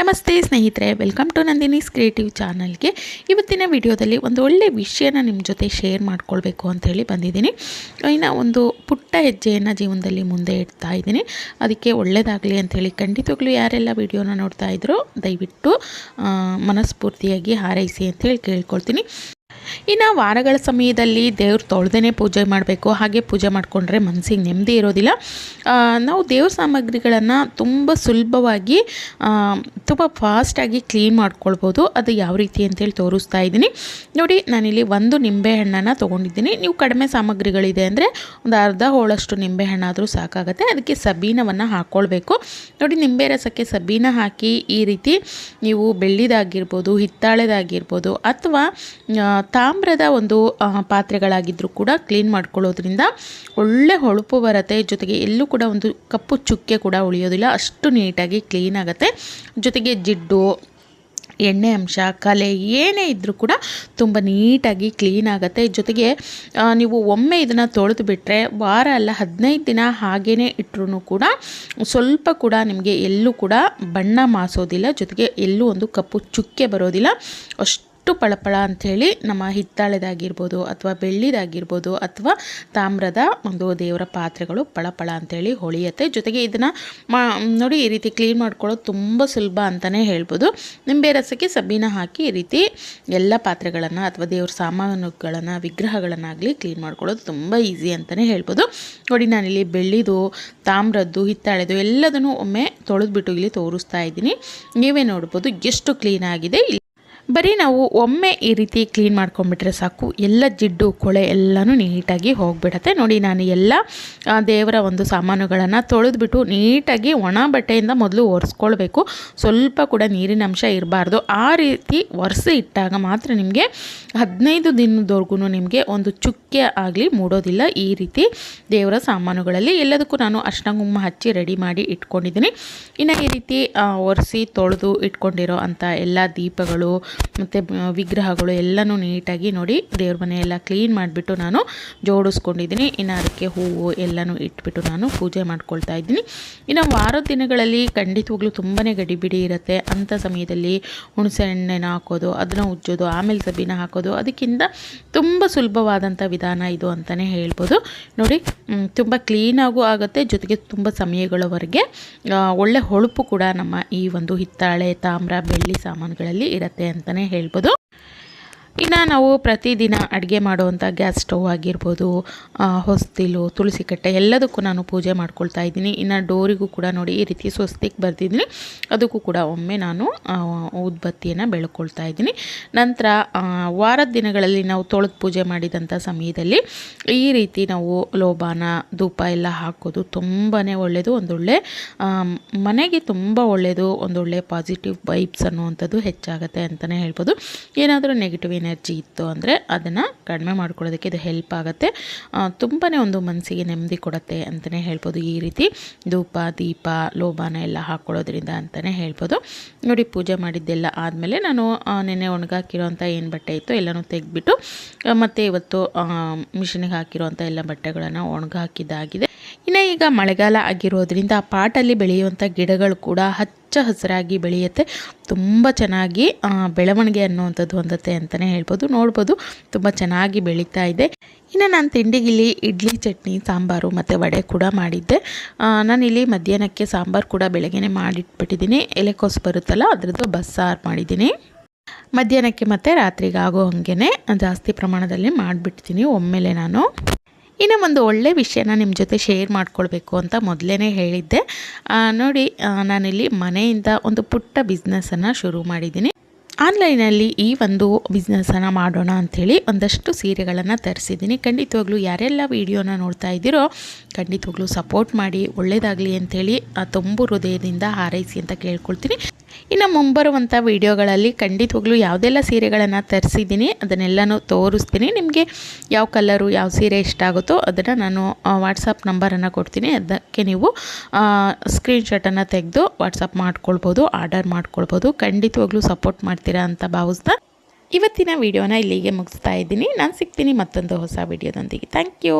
ನಮಸ್ತೆ ಸ್ನೇಹಿತರೆ welcome to Nandini's creative ಚಾನಲ್ಗೆ ಇವತ್ತಿನ ವಿಡಿಯೋದಲ್ಲಿ ಒಂದು ಒಳ್ಳೆ ವಿಷಯನ ನಿಮ್ಮ ಜೊತೆ ಶೇರ್ ಮಾಡ್ಕೊಳ್ಬೇಕು ಅಂಥೇಳಿ ಬಂದಿದ್ದೀನಿ. ಇನ್ನು ಒಂದು ಪುಟ್ಟ ಹೆಜ್ಜೆಯನ್ನು ಜೀವನದಲ್ಲಿ ಮುಂದೆ ಇಡ್ತಾ ಇದ್ದೀನಿ. ಅದಕ್ಕೆ ಒಳ್ಳೆಯದಾಗಲಿ ಅಂಥೇಳಿ ಖಂಡಿತವಾಗ್ಲೂ ಯಾರೆಲ್ಲ ವಿಡಿಯೋನ ನೋಡ್ತಾ ಇದ್ರೋ ದಯವಿಟ್ಟು ಮನಸ್ಫೂರ್ತಿಯಾಗಿ ಹಾರೈಸಿ ಅಂಥೇಳಿ ಕೇಳ್ಕೊಳ್ತೀನಿ. ಇನ್ನು ವಾರಗಳ ಸಮಯದಲ್ಲಿ ದೇವ್ರು ತೊಳೆದೇ ಪೂಜೆ ಮಾಡಬೇಕು. ಹಾಗೆ ಪೂಜೆ ಮಾಡಿಕೊಂಡ್ರೆ ಮನಸ್ಸಿಗೆ ನೆಮ್ಮದಿ ಇರೋದಿಲ್ಲ. ನಾವು ದೇವ್ರ ಸಾಮಗ್ರಿಗಳನ್ನು ತುಂಬ ಸುಲಭವಾಗಿ ತುಂಬ ಫಾಸ್ಟಾಗಿ ಕ್ಲೀನ್ ಮಾಡ್ಕೊಳ್ಬೋದು. ಅದು ಯಾವ ರೀತಿ ಅಂತೇಳಿ ತೋರಿಸ್ತಾ ಇದ್ದೀನಿ. ನೋಡಿ, ನಾನಿಲ್ಲಿ ಒಂದು ನಿಂಬೆಹಣ್ಣನ್ನು ತೊಗೊಂಡಿದ್ದೀನಿ. ನೀವು ಕಡಿಮೆ ಸಾಮಗ್ರಿಗಳಿದೆ ಅಂದರೆ ಒಂದು ಅರ್ಧ ಹೋಳಷ್ಟು ನಿಂಬೆಹಣ್ಣಾದರೂ ಸಾಕಾಗುತ್ತೆ. ಅದಕ್ಕೆ ಸಬೀನವನ್ನು ಹಾಕ್ಕೊಳ್ಬೇಕು ನೋಡಿ, ನಿಂಬೆ ರಸಕ್ಕೆ ಸಬೀನ ಹಾಕಿ ಈ ರೀತಿ ನೀವು ಬೆಳ್ಳಿದಾಗಿರ್ಬೋದು, ಹಿತ್ತಾಳೆದಾಗಿರ್ಬೋದು ಅಥವಾ ತಾಮ್ರದ ಒಂದು ಪಾತ್ರೆಗಳಾಗಿದ್ದರೂ ಕೂಡ ಕ್ಲೀನ್ ಮಾಡ್ಕೊಳ್ಳೋದ್ರಿಂದ ಒಳ್ಳೆ ಹೊಳಪು ಬರುತ್ತೆ. ಜೊತೆಗೆ ಎಲ್ಲೂ ಕೂಡ ಒಂದು ಕಪ್ಪು ಚುಕ್ಕೆ ಕೂಡ ಉಳಿಯೋದಿಲ್ಲ. ಅಷ್ಟು ನೀಟಾಗಿ ಕ್ಲೀನ್ ಆಗುತ್ತೆ. ಜೊತೆಗೆ ಜಿಡ್ಡು, ಎಣ್ಣೆ ಅಂಶ, ಕಲೆ ಏನೇ ಇದ್ದರೂ ಕೂಡ ತುಂಬ ನೀಟಾಗಿ ಕ್ಲೀನ್ ಆಗುತ್ತೆ. ಜೊತೆಗೆ ನೀವು ಒಮ್ಮೆ ಇದನ್ನು ತೊಳೆದು ಬಿಟ್ಟರೆ ವಾರ ಅಲ್ಲ ಹದಿನೈದು ದಿನ ಹಾಗೇ ಇಟ್ಟರೂ ಕೂಡ ಸ್ವಲ್ಪ ಕೂಡ ನಿಮಗೆ ಎಲ್ಲೂ ಕೂಡ ಬಣ್ಣ ಮಾಸೋದಿಲ್ಲ. ಜೊತೆಗೆ ಎಲ್ಲೂ ಒಂದು ಕಪ್ಪು ಚುಕ್ಕೆ ಬರೋದಿಲ್ಲ. ಅಷ್ಟು ಪಳಪಳ ಅಂಥೇಳಿ ನಮ್ಮ ಹಿತ್ತಾಳೆದಾಗಿರ್ಬೋದು ಅಥವಾ ಬೆಳ್ಳಿದಾಗಿರ್ಬೋದು ಅಥವಾ ತಾಮ್ರದ ಒಂದು ದೇವರ ಪಾತ್ರೆಗಳು ಪಳಪಳ ಅಂಥೇಳಿ ಹೊಳೆಯುತ್ತೆ. ಜೊತೆಗೆ ಇದನ್ನು ಮಾ, ನೋಡಿ ಈ ರೀತಿ ಕ್ಲೀನ್ ಮಾಡ್ಕೊಳ್ಳೋದು ತುಂಬ ಸುಲಭ ಅಂತಲೇ ಹೇಳ್ಬೋದು. ನಿಂಬೆ ರಸಕ್ಕೆ ಸಬೀನ ಹಾಕಿ ಈ ರೀತಿ ಎಲ್ಲ ಪಾತ್ರೆಗಳನ್ನು ಅಥವಾ ದೇವ್ರ ಸಾಮಾನುಗಳನ್ನು, ವಿಗ್ರಹಗಳನ್ನಾಗಲಿ ಕ್ಲೀನ್ ಮಾಡ್ಕೊಳ್ಳೋದು ತುಂಬ ಈಸಿ ಅಂತಲೇ ಹೇಳ್ಬೋದು. ನೋಡಿ ನಾನಿಲ್ಲಿ ಬೆಳ್ಳಿದು, ತಾಮ್ರದ್ದು, ಹಿತ್ತಾಳೆದು ಎಲ್ಲದನ್ನು ಒಮ್ಮೆ ತೊಳೆದ್ಬಿಟ್ಟು ಇಲ್ಲಿ ತೋರಿಸ್ತಾ ಇದ್ದೀನಿ. ನೀವೇ ನೋಡ್ಬೋದು ಎಷ್ಟು ಕ್ಲೀನ್ ಆಗಿದೆ. ಇಲ್ಲಿ ಬರೀ ನಾವು ಒಮ್ಮೆ ಈ ರೀತಿ ಕ್ಲೀನ್ ಮಾಡ್ಕೊಂಡ್ಬಿಟ್ರೆ ಸಾಕು. ಎಲ್ಲ ಜಿಡ್ಡು, ಕೊಳೆ ಎಲ್ಲನೂ ನೀಟಾಗಿ ಹೋಗಿಬಿಡತ್ತೆ. ನೋಡಿ, ನಾನು ಎಲ್ಲ ದೇವರ ಒಂದು ಸಾಮಾನುಗಳನ್ನು ತೊಳೆದ್ಬಿಟ್ಟು ನೀಟಾಗಿ ಒಣ ಬಟ್ಟೆಯಿಂದ ಮೊದಲು ಒರೆಸ್ಕೊಳ್ಬೇಕು. ಸ್ವಲ್ಪ ಕೂಡ ನೀರಿನ ಅಂಶ ಇರಬಾರ್ದು. ಆ ರೀತಿ ಒರೆಸಿ ಇಟ್ಟಾಗ ಮಾತ್ರ ನಿಮಗೆ ಹದಿನೈದು ದಿನದವರೆಗೂ ನಿಮಗೆ ಒಂದು ಚುಕ್ಕೆ ಆಗಲಿ ಮೂಡೋದಿಲ್ಲ. ಈ ರೀತಿ ದೇವರ ಸಾಮಾನುಗಳಲ್ಲಿ ಎಲ್ಲದಕ್ಕೂ ನಾನು ಅಷ್ಟಂಗುಮ್ಮ ಹಚ್ಚಿ ರೆಡಿ ಮಾಡಿ ಇಟ್ಕೊಂಡಿದ್ದೀನಿ. ಇನ್ನು ಈ ರೀತಿ ಒರೆಸಿ ತೊಳೆದು ಇಟ್ಕೊಂಡಿರೋ ಅಂಥ ಎಲ್ಲ ದೀಪಗಳು ಮತ್ತು ವಿಗ್ರಹಗಳು ಎಲ್ಲನೂ ನೀಟಾಗಿ ನೋಡಿ ದೇವ್ರ ಮನೆಯೆಲ್ಲ ಕ್ಲೀನ್ ಮಾಡಿಬಿಟ್ಟು ನಾನು ಜೋಡಿಸ್ಕೊಂಡಿದ್ದೀನಿ. ಇನ್ನು ಅದಕ್ಕೆ ಹೂವು ಎಲ್ಲನೂ ಇಟ್ಬಿಟ್ಟು ನಾನು ಪೂಜೆ ಮಾಡ್ಕೊಳ್ತಾ ಇದ್ದೀನಿ. ಇನ್ನು ವಾರದ ದಿನಗಳಲ್ಲಿ ಖಂಡಿತವಾಗ್ಲೂ ತುಂಬಾ ಗಡಿಬಿಡಿ ಇರುತ್ತೆ. ಅಂಥ ಸಮಯದಲ್ಲಿ ಹುಣಸೆ ಹಣ್ಣೆನ ಹಾಕೋದು, ಅದನ್ನು ಉಜ್ಜೋದು, ಆಮೇಲೆ ಸಬೀನ ಹಾಕೋದು, ಅದಕ್ಕಿಂತ ತುಂಬ ಸುಲಭವಾದಂಥ ವಿಧಾನ ಇದು ಅಂತಲೇ ಹೇಳ್ಬೋದು. ನೋಡಿ ತುಂಬ ಕ್ಲೀನಾಗೂ ಆಗುತ್ತೆ. ಜೊತೆಗೆ ತುಂಬ ಸಮಯಗಳವರೆಗೆ ಒಳ್ಳೆ ಹೊಳಪು ಕೂಡ ನಮ್ಮ ಈ ಒಂದು ಹಿತ್ತಾಳೆ, ತಾಮ್ರ, ಬೆಳ್ಳಿ ಸಾಮಾನುಗಳಲ್ಲಿ ಇರುತ್ತೆ ಅಂತಲೇ ಹೇಳ್ಬೋದು. ಇನ್ನು ನಾವು ಪ್ರತಿದಿನ ಅಡುಗೆ ಮಾಡುವಂಥ ಗ್ಯಾಸ್ ಸ್ಟವ್ ಆಗಿರ್ಬೋದು ಹೊಸ್ತಿಲು, ತುಳಸಿ ಕಟ್ಟೆ ಎಲ್ಲದಕ್ಕೂ ನಾನು ಪೂಜೆ ಮಾಡ್ಕೊಳ್ತಾ ಇದ್ದೀನಿ. ಇನ್ನು ಡೋರಿಗೂ ಕೂಡ ನೋಡಿ ಈ ರೀತಿ ಸ್ವಸ್ತಿಗೆ ಬರ್ತಿದ್ದೀನಿ ಅದಕ್ಕೂ ಕೂಡ ಒಮ್ಮೆ ನಾನು ಉದ್ಬತ್ತಿಯನ್ನು ಬೆಳ್ಕೊಳ್ತಾ ಇದ್ದೀನಿ. ನಂತರ ವಾರದ ದಿನಗಳಲ್ಲಿ ನಾವು ತೊಳೆದು ಪೂಜೆ ಮಾಡಿದಂಥ ಸಮಯದಲ್ಲಿ ಈ ರೀತಿ ನಾವು ಲೋಬಾನ, ಧೂಪ ಎಲ್ಲ ಹಾಕೋದು ತುಂಬಾ ಒಳ್ಳೆಯದು ಒಂದೊಳ್ಳೆ ಮನೆಗೆ ತುಂಬ ಒಳ್ಳೆಯದು ಒಂದೊಳ್ಳೆ ಪಾಸಿಟಿವ್ ವೈಬ್ಸ್ ಅನ್ನುವಂಥದ್ದು ಹೆಚ್ಚಾಗುತ್ತೆ ಅಂತಲೇ ಹೇಳ್ಬೋದು. ಏನಾದರೂ ನೆಗೆಟಿವ್ ಎನರ್ಜಿ ಇತ್ತು ಅಂದರೆ ಅದನ್ನು ಕಡಿಮೆ ಮಾಡ್ಕೊಳ್ಳೋದಕ್ಕೆ ಇದು ಹೆಲ್ಪ್ ಆಗುತ್ತೆ. ತುಂಬಾ ಒಂದು ಮನಸ್ಸಿಗೆ ನೆಮ್ಮದಿ ಕೊಡುತ್ತೆ ಅಂತಲೇ ಹೇಳ್ಬೋದು. ಈ ರೀತಿ ಧೂಪ, ದೀಪ ಲೋಬಾನ ಎಲ್ಲ ಹಾಕ್ಕೊಳ್ಳೋದ್ರಿಂದ ಅಂತಲೇ ಹೇಳ್ಬೋದು. ನೋಡಿ, ಪೂಜೆ ಮಾಡಿದ್ದೆಲ್ಲ ಆದಮೇಲೆ ನಾನು ನೆನೆ ಒಣಗಾಕಿರೋಂಥ ಏನು ಬಟ್ಟೆ ಇತ್ತು ಎಲ್ಲನೂ ತೆಗೆದ್ಬಿಟ್ಟು ಮತ್ತು ಇವತ್ತು ಮಿಷಿನಿಗೆ ಹಾಕಿರೋಂಥ ಎಲ್ಲ ಬಟ್ಟೆಗಳನ್ನು ಒಣಗಾಕಿದ್ದಾಗಿದೆ. ಇನ್ನು ಈಗ ಮಳೆಗಾಲ ಆಗಿರೋದ್ರಿಂದ ಪಾಟಲ್ಲಿ ಬೆಳೆಯುವಂಥ ಗಿಡಗಳು ಕೂಡ ಹಚ್ಚ ಹಸಿರಾಗಿ ಬೆಳೆಯುತ್ತೆ. ತುಂಬ ಚೆನ್ನಾಗಿ ಬೆಳವಣಿಗೆ ಅನ್ನುವಂಥದ್ದು ಹೊಂದುತ್ತೆ ಅಂತಲೇ ಹೇಳ್ಬೋದು. ನೋಡ್ಬೋದು ತುಂಬ ಚೆನ್ನಾಗಿ ಬೆಳೀತಾ ಇದೆ. ಇನ್ನು ನಾನು ತಿಂಡಿಗಿಲ್ಲಿ ಇಡ್ಲಿ, ಚಟ್ನಿ, ಸಾಂಬಾರು ಮತ್ತು ವಡೆ ಕೂಡ ಮಾಡಿದ್ದೆ. ನಾನಿಲ್ಲಿ ಮಧ್ಯಾಹ್ನಕ್ಕೆ ಸಾಂಬಾರು ಕೂಡ ಬೆಳಗ್ಗೆ ಮಾಡಿಟ್ಬಿಟ್ಟಿದ್ದೀನಿ. ಎಲೆಕೋಸು ಬರುತ್ತಲ್ಲ, ಅದರದ್ದು ಬಸ್ಸಾರು ಮಾಡಿದ್ದೀನಿ. ಮಧ್ಯಾಹ್ನಕ್ಕೆ ಮತ್ತು ರಾತ್ರಿಗೆ ಆಗೋ ಹಾಗೇ ಜಾಸ್ತಿ ಪ್ರಮಾಣದಲ್ಲಿ ಮಾಡಿಬಿಡ್ತೀನಿ ಒಮ್ಮೆಲೆ ನಾನು. ಇನ್ನು ಒಂದು ಒಳ್ಳೆ ವಿಷಯನ ನಿಮ್ಮ ಜೊತೆ ಶೇರ್ ಮಾಡ್ಕೊಳ್ಬೇಕು ಅಂತ ಮೊದಲೇ ಹೇಳಿದ್ದೆ. ನೋಡಿ ನಾನಿಲ್ಲಿ ಮನೆಯಿಂದ ಒಂದು ಪುಟ್ಟ ಬಿಸ್ನೆಸ್ಸನ್ನು ಶುರು ಮಾಡಿದ್ದೀನಿ. ಆನ್ಲೈನಲ್ಲಿ ಈ ಒಂದು ಬಿಸ್ನೆಸ್ಸನ್ನು ಮಾಡೋಣ ಅಂಥೇಳಿ ಒಂದಷ್ಟು ಸೀರೆಗಳನ್ನು ತರಿಸಿದ್ದೀನಿ. ಖಂಡಿತವಾಗ್ಲೂ ಯಾರೆಲ್ಲ ವಿಡಿಯೋನ ನೋಡ್ತಾ ಇದ್ದೀರೋ ಖಂಡಿತವಾಗ್ಲೂ ಸಪೋರ್ಟ್ ಮಾಡಿ ಒಳ್ಳೆಯದಾಗಲಿ ಅಂಥೇಳಿ ತುಂಬು ಹೃದಯದಿಂದ ಹಾರೈಸಿ ಅಂತ ಕೇಳ್ಕೊಳ್ತೀನಿ. ಇನ್ನು ಮುಂಬರುವಂಥ ವಿಡಿಯೋಗಳಲ್ಲಿ ಖಂಡಿತವಾಗ್ಲೂ ಯಾವುದೆಲ್ಲ ಸೀರೆಗಳನ್ನು ತರಿಸಿದ್ದೀನಿ, ಅದನ್ನೆಲ್ಲನೂ ತೋರಿಸ್ತೀನಿ. ನಿಮಗೆ ಯಾವ ಕಲರು, ಯಾವ ಸೀರೆ ಇಷ್ಟ ಆಗುತ್ತೋ ಅದನ್ನು ನಾನು ವಾಟ್ಸಪ್ ನಂಬರನ್ನು ಕೊಡ್ತೀನಿ. ಅದಕ್ಕೆ ನೀವು ಸ್ಕ್ರೀನ್ಶಾಟನ್ನು ತೆಗೆದು ವಾಟ್ಸಪ್ ಮಾಡ್ಕೊಳ್ಬೋದು, ಆರ್ಡರ್ ಮಾಡ್ಕೊಳ್ಬೋದು. ಖಂಡಿತವಾಗ್ಲೂ ಸಪೋರ್ಟ್ ಮಾಡ್ತೀರಾ ಅಂತ ಭಾವಿಸ್ತಾ ಇವತ್ತಿನ ವಿಡಿಯೋನ ಇಲ್ಲಿಗೆ ಮುಗಿಸ್ತಾ ಇದ್ದೀನಿ. ನಾನು ಸಿಗ್ತೀನಿ ಮತ್ತೊಂದು ಹೊಸ ವಿಡಿಯೋದೊಂದಿಗೆ. Thank you.